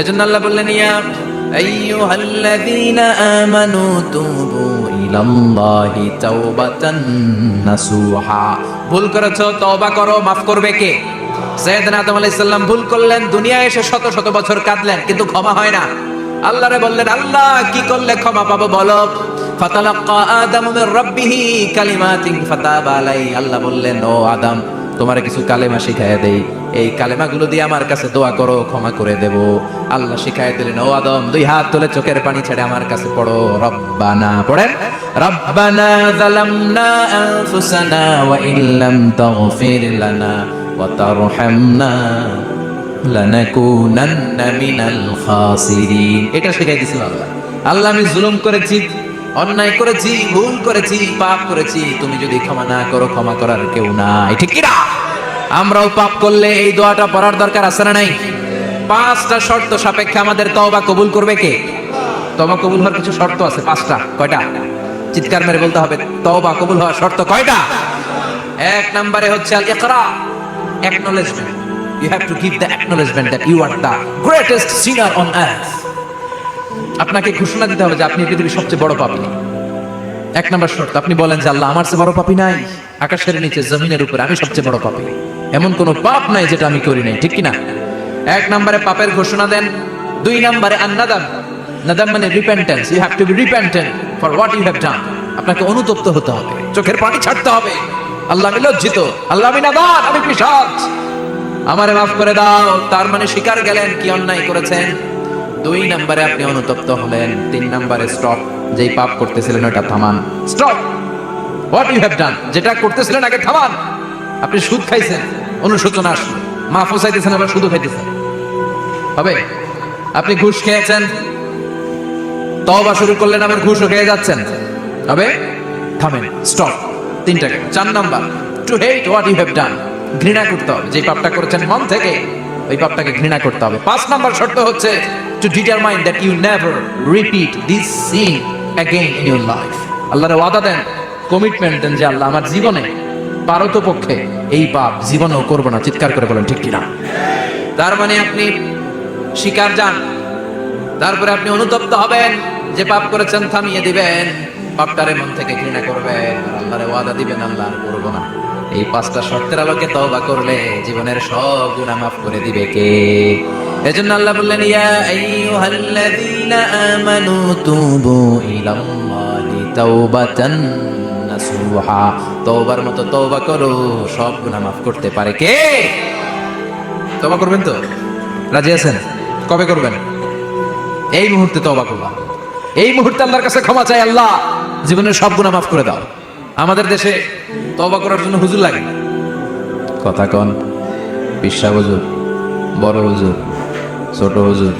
এজন্য আল্লাহ বললেন, ইয়া আইয়ুহাল্লাযীনা আমানু তুবু ইলাল্লাহি তাওবাতান নাসুহা। ভুল করেছ, তওবা করো, মাফ করবে কে? সৈয়দনা আদম আলাইহিস সালাম ভুল করলেন, দুনিয়ায় এসে শত শত বছর কাঁদলেন, কিন্তু ক্ষমা হয় না। আল্লাহরে বললেন, আল্লাহ, কি করলে ক্ষমা পাবো বলো? ফাতালাক্কা আদম মির রাব্বিহি কালিমাতিন ফাতাবা আলাই আল্লাহ বললেন, ও আদম, তোমার কিছু কালেমা শিখাইয়া দেই। এই কালেমাগুলো দিয়ে আমার কাছে দোয়া করো, ক্ষমা করে দেব। আল্লাহ শিখাই দিলেন, ও আদম, দুই হাত তুলে চোখের পানি ছেড়ে আমার কাছে পড়ো। রব্বানা, পড়েন? রব্বানা যালামনা আনফুসানা ওয়া ইল্লাম তাগফির লানা ওয়া তারহামনা লানাকুনান্না মিনাল খাসিরিন। এটা শিখাই দিছিল আল্লাহ। আল্লাহ, আমি জুলুম করেছি, অন্যায় করেছি, ভুল করেছি, পাপ করেছি। তুমি যদি ক্ষমা না করো, ক্ষমা করার কেউ নাই। ঠিক কিনা আমরাও পাপ করলে এই দোয়াটা পড়ার দরকার আছে না নাই? পাঁচটা শর্ত সাপেক্ষে আমাদের তওবা কবুল করবে কে? তওবা কবুল হওয়ার কিছু শর্ত আছে, পাঁচটা, কয়টা? চিৎকার মেরে বলতে হবে, তওবা কবুল হওয়ার শর্ত কয়টা? এক নম্বরে হচ্ছে আল ইকরা acknowledgement. You have to give the acknowledgement that you are the greatest sinner on earth. আপনাকে ঘোষণা দিতে হবে যে আপনি পৃথিবীর সবচেয়ে বড় পাপী। এক নম্বর শর্ত, আপনি বলেন যে আল্লাহ আমার চেয়ে বড় পাপী নাই। আকাশের নিচে, জমিনের উপরে আমি সবচেয়ে বড় পাপী। এমন কোনো পাপ নাই যেটা আমি করি নাই, ঠিক কিনা? এক নম্বরে পাপের ঘোষণা দেন, দুই নম্বরে আন্নাদাম। নাদাম মানে repentance you have to be repentant for what you have done আপনাকে অনুতপ্ত হতে হবে, চোখের পানি ছাড়তে হবে। আল্লাহ আমি লজ্জিত, আল্লাহ আমি নাদান আমি পিশাচ। আমারে মাফ করে দাও, তার মানে স্বীকার গেলেন, কি অন্যায় করেছেন? দুই নম্বরে আপনি অনুতপ্ত হলেন, তিন নম্বরে স্টপ যেই পাপ করতেছিলেন ওটা থামান। Stop what you have done যেটা করতেছিলেন আগে থামান। আপনি সুদ খাইছেন। অনুশোচনা মা আবার সুদ খাইতেছেন হবে? আপনি ঘুষ খেয়েছেন। তওবা শুরু করলেন, আবার ঘুষও খেয়ে যাচ্ছেন। হবে? থামেন স্টপ তিনটা চার number to hate what you have done ঘৃণা করতে হবে। যে পাপটা করেছেন মন থেকে, ওই পাপটাকে ঘৃণা করতে হবে। পাঁচ নাম্বার শর্ত হচ্ছে to determine that you never repeat this sin again in your life ওয়াদা দেন কমিটমেন্ট দেন যে, আল্লাহ আমার জীবনে পারত পক্ষে এই পাপ জীবনেও করব না, চিৎকার করে বলেন, ঠিক কিনা? তার মানে আপনি শিকার যান, তারপরে আপনি অনুতপ্ত হবেন, যে পাপ করেছেন থামিয়ে দিবেন পাপটারে মন থেকে ঘৃণা করবেন আল্লাহরে ওয়াদা দিবেন আল্লাহ করব না। এই পাঁচটা শর্তের আলোকে তওবা করলে জীবনের সব গুনাহ মাফ করে দিবে কে? এজন্য আল্লাহ বললেন, ইয়া আইয়ুহাল্লাযীনা আমানু তুবু ইলাল্লাহি তাওবাতান। নাসুহা তওবার মতো তওবা করো, সব গুনাহ মাফ করতে পারে কে? তওবা করবেন তো? রাজি আছেন? কবে করবেন? এই মুহূর্তে তওবা করলাম এই মুহূর্তে আল্লাহর কাছে ক্ষমা চাই আল্লাহ। জীবনের সব গুনাহ মাফ করে দাও। আমাদের দেশে তওবা করার জন্য হুজুর লাগে কথা কন। পিসা হুজুর, বড় হুজুর, ছোট হুজুর,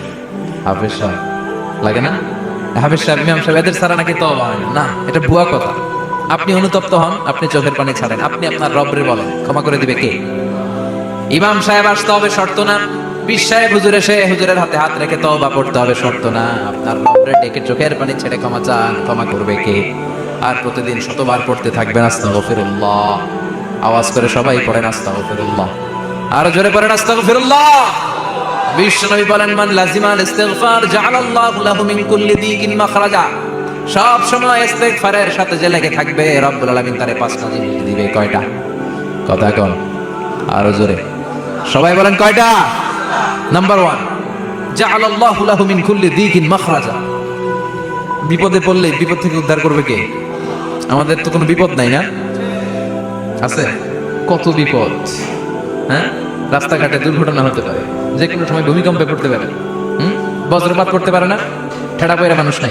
হাফেজ সাহেব। লাগে না? হাফেজ সাহেব, ইমাম সাহেব, এদের ছাড়া নাকি তওবা হয় না, এটা ভুয়া কথা। আপনি অনুতপ্ত হন, আপনি চোখের পানি ছাড়েন। আপনি আপনার রবরে বলেন, ক্ষমা করে দিবে কে? ইমাম সাহেব আসতে হবে, শর্ত না। হুজুর এসে হুজুরের হাতে হাত রেখে পড়তে হবে, শর্ত না। আপনার রবরে ডেকে চোখের পানি ছেড়ে ক্ষমা চান, ক্ষমা করবে কে? আর প্রতিদিন শতবার পড়তে থাকবেন, আস্তাগফিরুল্লাহ। আওয়াজ করে সবাই পড়েন, আস্তাগফিরুল্লাহ। আর জোরে পড়েন, আস্তাগফিরুল্লাহ। বিশ্বনবী বলেন, মান লাজিমাল ইস্তিগফার জাআলাল্লাহু লাহু মিন কুল্লি মাখরাজা। সব সময় ইস্তিগফারের সাথে যে লেগে থাকবে, রব্বুল আলামিন তারে পাঁচটা জিনিস দিবে। কয়টা? কথা কন। আরও জোরে। সবাই বলেন কয়টা? নাম্বার ওয়ান জাআলাল্লাহু লাহু মিন দিকিন মাখরাজা। বিপদে পড়লে বিপদ থেকে উদ্ধার করবে কে? আমাদের তো কোনো বিপদ নাই না? আছে? কত বিপদ? হ্যাঁ? রাস্তাঘাটে দুর্ঘটনা হতে পারে। যে কোনো সময় ভূমিকম্পে পড়তে পারে। হুম? বজ্রপাত করতে পারে না? ঠেড়া পয়রা মানুষ নাই।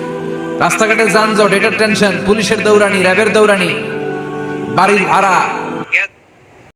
রাস্তাঘাটে যানজট এটার টেনশন পুলিশের দৌড়ানি র্যাবের দৌড়ানি বাড়ির ভাড়া